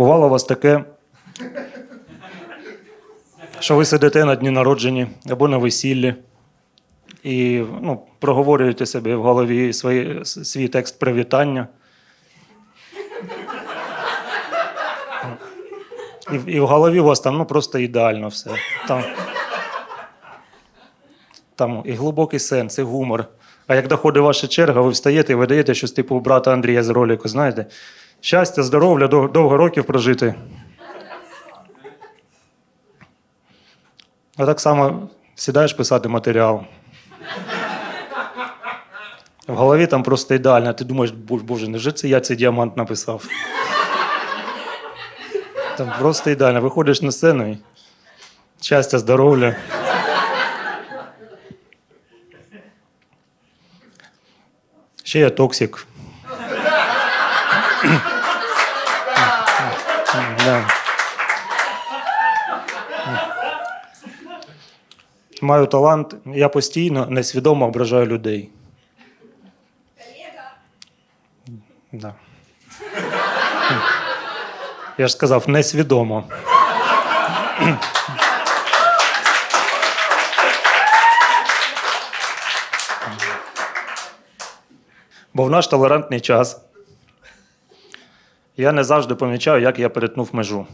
Бувало у вас таке, що ви сидите на дні народження або на весіллі і ну, проговорюєте собі в голові свої, свій текст привітання. І, і в голові у вас там ну, просто ідеально все. Там, там і глибокий сенс, і гумор. А як доходить ваша черга, ви встаєте і видаєте щось типу брата Андрія з ролику, знаєте? Щастя, здоров'я, довго років прожити. А так само сідаєш писати матеріал. В голові там просто ідеально. Ти думаєш, «Бо- боже, невже це я цей діамант написав? Там просто ідеально. Виходиш на сцену і щастя, здоров'я. Ще я токсик. Да. Маю талант, я постійно несвідомо ображаю людей. Да. Я ж сказав, несвідомо. Бо в наш толерантний час я не завжди помічаю, як я перетнув межу.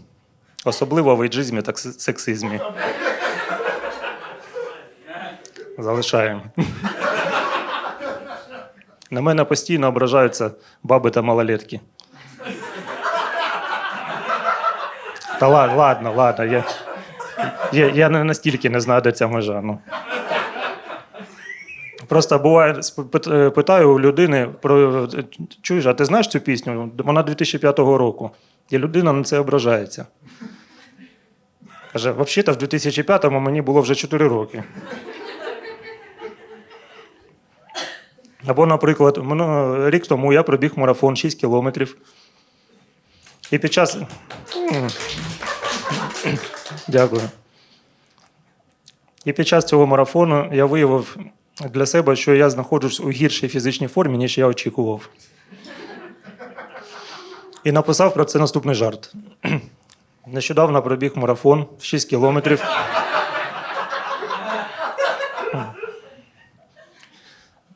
Особливо в ейджизмі та сексизмі. Залишаємо. На мене постійно ображаються баби та малолетки. Та ладно, ладно, ладно. Я, я, я не настільки не знаю, де ця межа. Ну. Просто буває, е, питаю у людини про е, чуєш, а ти знаєш цю пісню? Вона 2005 року. І людина на це ображається. Каже, взагалі-то в 2005-му мені було вже 4 роки. Або, наприклад, рік тому я пробіг марафон 6 кілометрів. І під час. Дякую. І під час цього марафону я виявив для себе, що я знаходжусь у гіршій фізичній формі, ніж я очікував. І написав про це наступний жарт. Нещодавно пробіг марафон 6 кілометрів.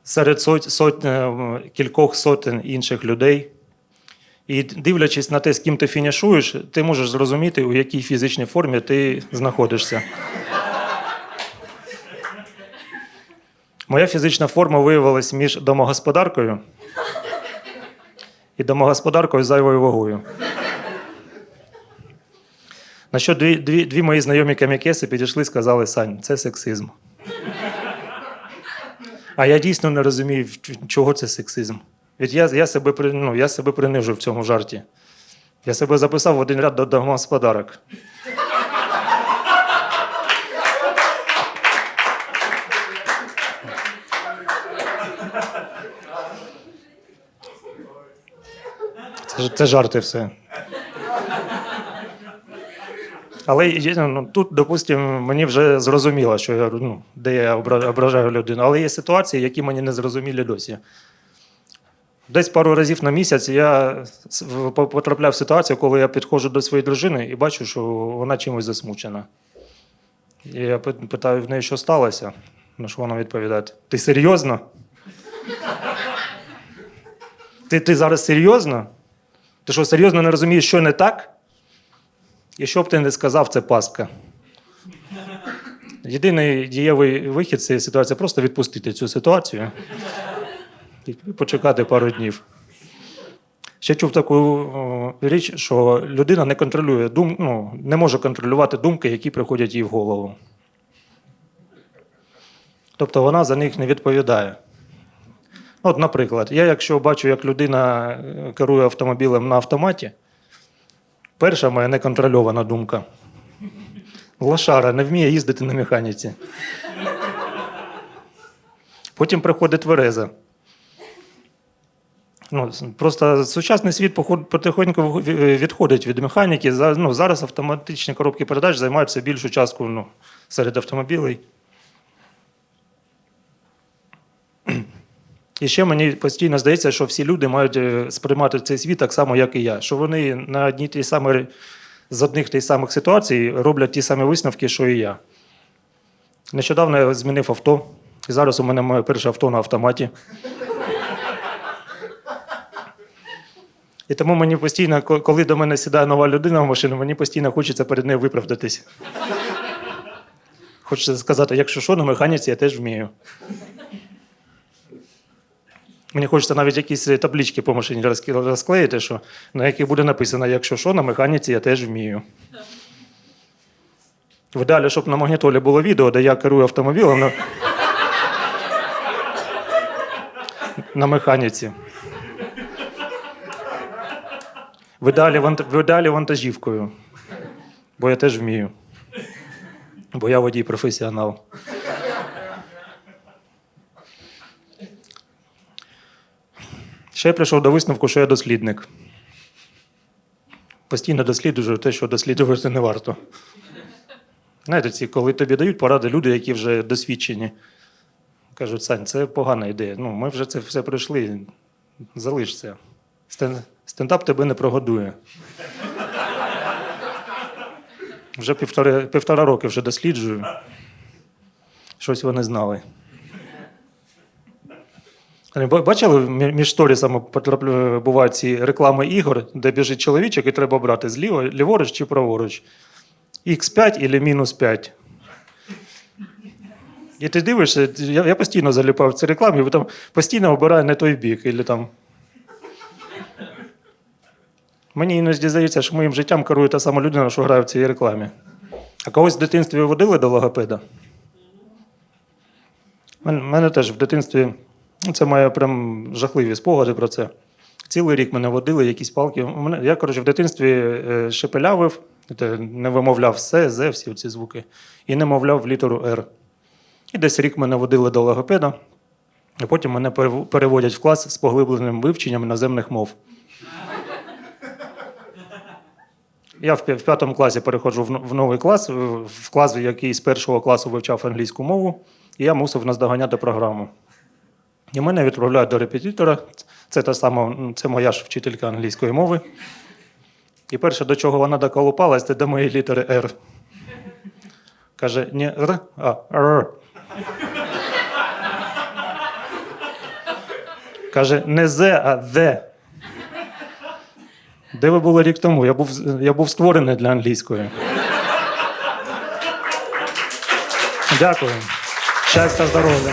Серед сот, сот, е, кількох сотень інших людей. І дивлячись на те, з ким ти фінішуєш, ти можеш зрозуміти, у якій фізичній формі ти знаходишся. Моя фізична форма виявилась між домогосподаркою і домогосподаркою зайвою вагою. На що дві, дві, дві мої знайомі кам'якеси підійшли і сказали: Сань, це сексизм. А я дійсно не розумію, чого це сексизм. Від я, я, себе, ну, я себе принижу в цьому жарті. Я себе записав в один ряд до домогосподарок. Це, це жарти все. Але є, ну, тут, допустимо, мені вже зрозуміло, що я, ну, де я ображаю людину. Але є ситуації, які мені не зрозумілі досі. Десь пару разів на місяць я потрапляв в ситуацію, коли я підходжу до своєї дружини і бачу, що вона чимось засмучена. І я питаю в неї, що сталося. На що вона відповідає: Ти серйозно? Ти, ти зараз серйозно? Ти що, серйозно не розумієш, що не так? І що б ти не сказав, це пастка. Єдиний дієвий вихід з цієї ситуації просто відпустити цю ситуацію і почекати пару днів. Ще чув таку річ, що людина не контролює дум, ну, не може контролювати думки, які приходять їй в голову. Тобто вона за них не відповідає. От, наприклад, я, якщо бачу, як людина е, керує автомобілем на автоматі, перша моя неконтрольована думка. Лошара не вміє їздити на механіці. Потім приходить твереза. Ну, просто сучасний світ потихоньку відходить від механіки. Ну, зараз автоматичні коробки передач займають все більшу частку ну, серед автомобілей. І ще мені постійно здається, що всі люди мають е, сприймати цей світ так само, як і я. Що вони на одній тій самій, з одних тих самих ситуацій роблять ті самі висновки, що і я. Нещодавно я змінив авто, і зараз у мене моє перше авто на автоматі. І тому мені постійно, коли до мене сідає нова людина в машину, мені постійно хочеться перед нею виправдатись. Хочеться сказати, якщо що, на механіці я теж вмію. Мені хочеться навіть якісь таблички по машині розклеїти, що, на яких буде написано, якщо що, на механіці я теж вмію. В ідеалі, щоб на магнітолі було відео, де я керую автомобілем на, на механіці. В ідеалі вантажівкою. Бо я теж вмію. Бо я водій професіонал. Ще я прийшов до висновку, що я дослідник. Постійно досліджую те, що досліджувати не варто. Знаєте, ці, коли тобі дають поради люди, які вже досвідчені. Кажуть, Сань, це погана ідея. Ну, ми вже це все пройшли. Залиш це. Стен- Стендап тебе не прогодує. Вже півтора, півтора роки вже досліджую. Щось вони знали. Бачили, між сторісами бувають ці реклами ігор, де біжить чоловічок і треба брати зліво, ліворуч чи праворуч. Х5 або мінус 5. І ти дивишся, я, я постійно заліпав ці реклами, бо там постійно обираю не той бік. Або там... Мені іноді здається, що моїм життям керує та сама людина, що грає в цій рекламі. А когось в дитинстві водили до логопеда? У мене теж в дитинстві це має прям жахливі спогади про це. Цілий рік мене водили, якісь палки. Я, коротше, в дитинстві е, шепелявив, не вимовляв все, зе, всі ці звуки, і не мовляв літеру Р. І десь рік мене водили до логопеда, а потім мене переводять в клас з поглибленим вивченням іноземних мов. Я в п'ятому класі переходжу в новий клас, в клас, який з першого класу вивчав англійську мову, і я мусив наздоганяти програму. І мене відправляють до репетитора. Це та сама, це моя ж вчителька англійської мови. І перше, до чого вона доколупалась, це до моєї літери Р. Каже, не Р, а Р. Каже, не З, а Д. Де ви були рік тому? Я був, я був створений для англійської. Дякую. Щастя, здоров'я.